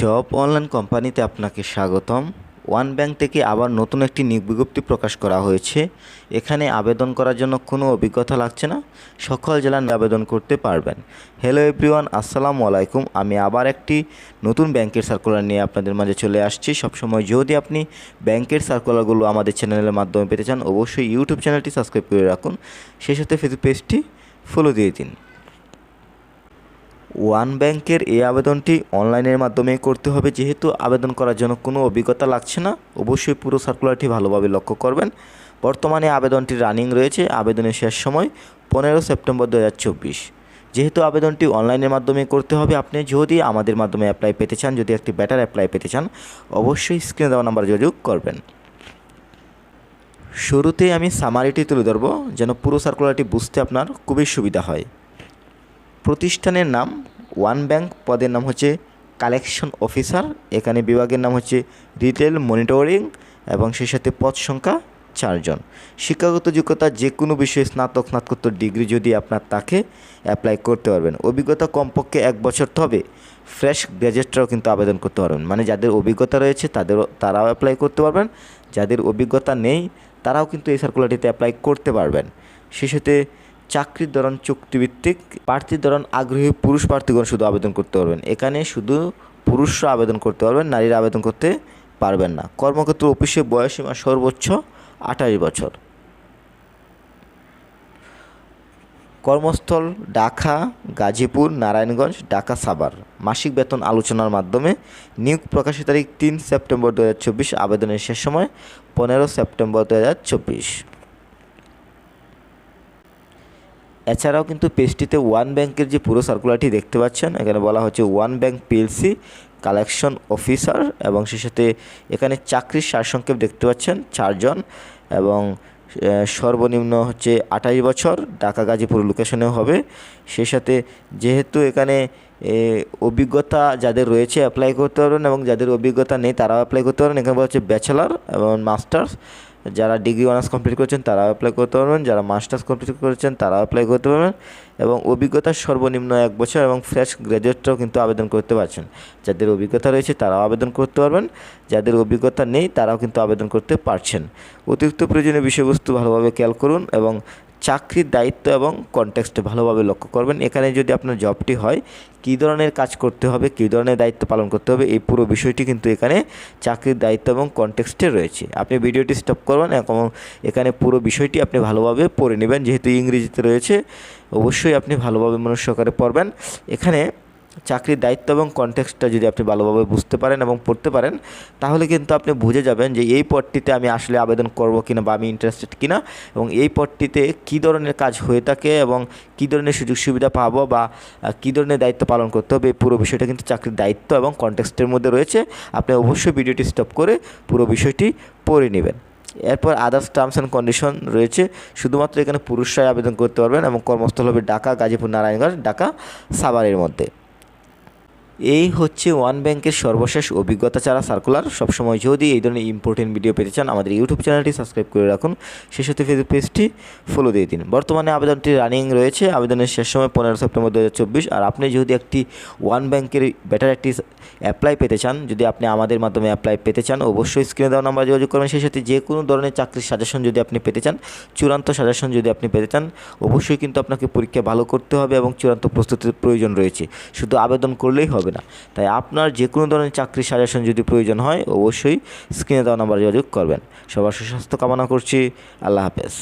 Job online কোম্পানিতে আপনাকে স্বাগতম। ওয়ান ব্যাংক থেকে আবার নতুন একটি নিয়োগ বিজ্ঞপ্তি প্রকাশ করা হয়েছে। এখানে আবেদন করার জন্য কোনো অভিজ্ঞতা লাগছে না। সকল জেলার আবেদন করতে পারবেন। হ্যালো এভরিওয়ান আসসালামু আলাইকুম। আমি আবার একটি নতুন ব্যাংকের সার্কুলার নিয়ে আপনাদের মাঝে চলে আসছি। সবসময় যদি আপনি ব্যাংকের সার্কুলারগুলো আমাদের চ্যানেলের মাধ্যমে পেতে চান, অবশ্যই ইউটিউব চ্যানেলটি সাবস্ক্রাইব করে রাখুন। সেই সাথে ফেসবুক পেজটি ফলো দিয়ে দিন। ওয়ান ব্যাংকের এই আবেদনটি অনলাইনের মাধ্যমে করতে হবে। যেহেতু আবেদন করার জন্য কোনো অভিজ্ঞতা লাগছে না, অবশ্যই পুরো সার্কুলারটি ভালোভাবে লক্ষ্য করবেন। বর্তমানে আবেদনটি রানিং রয়েছে, আবেদনের শেষ সময় পনেরো সেপ্টেম্বর দু হাজার চব্বিশ। যেহেতু আবেদনটি অনলাইনের মাধ্যমে করতে হবে, আপনি যদি আমাদের মাধ্যমে অ্যাপ্লাই পেতে চান, যদি একটি বেটার অ্যাপ্লাই পেতে চান, অবশ্যই স্ক্রিনে দেওয়া নাম্বার যোগাযোগ করবেন। শুরুতেই আমি সামারিটি তুলে ধরবো, যেন পুরো সার্কুলারটি বুঝতে আপনার খুবই সুবিধা হয়। প্রতিষ্ঠানের নাম ওয়ান ব্যাংক, পদের নাম হচ্ছে কালেকশন অফিসার, এখানে বিভাগের নাম হচ্ছে রিটেল মনিটরিং এবং সেই সাথে পদ সংখ্যা চারজন। শিক্ষাগত যোগ্যতা যে কোনো বিষয়ে স্নাতক, স্নাতকোত্তর ডিগ্রি যদি আপনার তাকে অ্যাপ্লাই করতে পারবেন, অভিজ্ঞতা কমপক্ষে এক বছর তো হবে ফ্রেশ গ্র্যাজুয়েটরাও কিন্তু আবেদন করতে পারবেন। মানে যাদের অভিজ্ঞতা রয়েছে, তাদেরও, তারাও অ্যাপ্লাই করতে পারবেন, যাদের অভিজ্ঞতা নেই, তারাও কিন্তু এই সার্কুলারটিতে অ্যাপ্লাই করতে পারবেন। সেই সাথে চাকরির ধরন, চুক্তিভিত্তিক প্রার্থীর ধরন, আগ্রহী পুরুষ প্রার্থীগণ শুধু আবেদন করতে পারবেন। এখানে শুধু পুরুষরা আবেদন করতে পারবেন, নারীরা আবেদন করতে পারবেন না। কর্মক্ষেত্র অফিসে বয়সীমা সর্বোচ্চ আঠাশ বছর। কর্মস্থল ঢাকা, গাজীপুর, নারায়ণগঞ্জ, ঢাকা সাভার। মাসিক বেতন আলোচনার মাধ্যমে নিয়োগ প্রকাশের তারিখ তিন সেপ্টেম্বর দু হাজার চব্বিশ। আবেদনের শেষ সময় পনেরো সেপ্টেম্বর দু হাজার চব্বিশ। এছাড়াও কিন্তু পেজটিতে ওয়ান ব্যাংকের যে পুরো সার্কুলারটি দেখতে পাচ্ছেন, এখানে বলা হচ্ছে one bank PLC collection officer এবং সেই সাথে এখানে চাকরির সারসংক্ষেপ দেখতে পাচ্ছেন চারজন এবং সর্বনিম্ন হচ্ছে আঠাশ বছর, ঢাকা গাজীপুর লোকেশনেও হবে। সেই সাথে যেহেতু এখানে অভিজ্ঞতা যাদের রয়েছে অ্যাপ্লাই করতে পারবেন এবং যাদের অভিজ্ঞতা নেই তারাও অ্যাপ্লাই করতে পারবেন। এখানে বলা হচ্ছে ব্যাচেলার এবং মাস্টার্স যারা ডিগ্রি অনার্স কমপ্লিট করেছেন তারাও অ্যাপ্লাই করতে পারবেন। যারা মাস্টার্স কমপ্লিট করেছেন তারাও অ্যাপ্লাই করতে পারবেন। এবং অভিজ্ঞতা সর্বনিম্ন এক বছর এবং ফ্রেশ গ্র্যাজুয়েটরাও কিন্তু আবেদন করতে পারছেন। যাদের অভিজ্ঞতা রয়েছে, তারাও আবেদন করতে পারবেন। যাদের অভিজ্ঞতা নেই, তারাও কিন্তু আবেদন করতে পারছেন। অতিরিক্ত প্রয়োজনীয় বিষয়বস্তু ভালোভাবে খেয়াল করুন এবং চাকরির দায়িত্ব এবং কনটেক্সটে ভালোভাবে লক্ষ্য করবেন। এখানে যদি আপনার জবটি হয়, কী ধরনের কাজ করতে হবে, কী ধরনের দায়িত্ব পালন করতে হবে, এই পুরো বিষয়টি কিন্তু এখানে চাকরির দায়িত্ব এবং কনটেক্সটে রয়েছে। আপনি ভিডিওটি স্টপ করবেন এবং এখানে পুরো বিষয়টি আপনি ভালোভাবে পড়ে নেবেন। যেহেতু ইংরেজিতে রয়েছে, অবশ্যই আপনি ভালোভাবে মনুষ্য সহকারে পড়বেন। এখানে চাকরির দায়িত্ব এবং কনটেক্সটটা যদি আপনি ভালোভাবে বুঝতে পারেন এবং পড়তে পারেন, তাহলে কিন্তু আপনি বুঝে যাবেন যে এই পদটিতে আমি আসলে আবেদন করব কিনা বা আমি ইন্টারেস্টেড কিনা এবং এই পদটিতে কী ধরনের কাজ হয়ে থাকে এবং কী ধরনের সুযোগ সুবিধা পাবো বা কী ধরনের দায়িত্ব পালন করতে হবে, এই পুরো বিষয়টা কিন্তু চাকরির দায়িত্ব এবং কনটেক্সটের মধ্যে রয়েছে। আপনি অবশ্যই ভিডিওটি স্টপ করে পুরো বিষয়টি পড়ে নেবেন। এরপর আদার্স টার্মস অ্যান্ড কন্ডিশন রয়েছে। শুধুমাত্র এখানে পুরুষরাই আবেদন করতে পারবেন এবং কর্মস্থল হবে ঢাকা, গাজীপুর, নারায়ণগঞ্জ, ঢাকা, সাভারের মধ্যে। এই হচ্ছে ওয়ান ব্যাংকের সর্বশেষ অভিজ্ঞতা ছাড়া সার্কুলার সবসময় যদি এই ধরনের ইম্পর্টেন্ট ভিডিও পেতে চান, আমাদের ইউটিউব চ্যানেলটি সাবস্ক্রাইব করে রাখুন। সেই সাথে ফেসবুক পেজটি ফলো দিয়ে দিন। বর্তমানে আবেদনটি রানিং রয়েছে। আবেদনের শেষ সময় পনেরো সেপ্টেম্বর দু হাজার চব্বিশ। আর আপনি যদি একটি ওয়ান ব্যাংকের বেটার একটি অ্যাপ্লাই পেতে চান, যদি আপনি আমাদের মাধ্যমে অ্যাপ্লাই পেতে চান, অবশ্যই স্ক্রিনে দেওয়া নাম্বার যোগাযোগ করবেন। সেই সাথে যে কোনো ধরনের চাকরির সাজেশন যদি আপনি পেতে চান, চূড়ান্ত সাজেশন যদি আপনি পেতে চান, অবশ্যই কিন্তু আপনাকে পরীক্ষা ভালো করতে হবে এবং চূড়ান্ত প্রস্তুতির প্রয়োজন রয়েছে। শুধু আবেদন করলেই হবে না। তাই আপনার যে কোনো ধরনের চাকরির সাজেশন যদি প্রয়োজন হয়, অবশ্যই স্ক্রিনে দেওয়া নাম্বার যোগাযোগ করবেন। সবার সুস্বাস্থ্য কামনা করছি। আল্লাহ হাফেজ।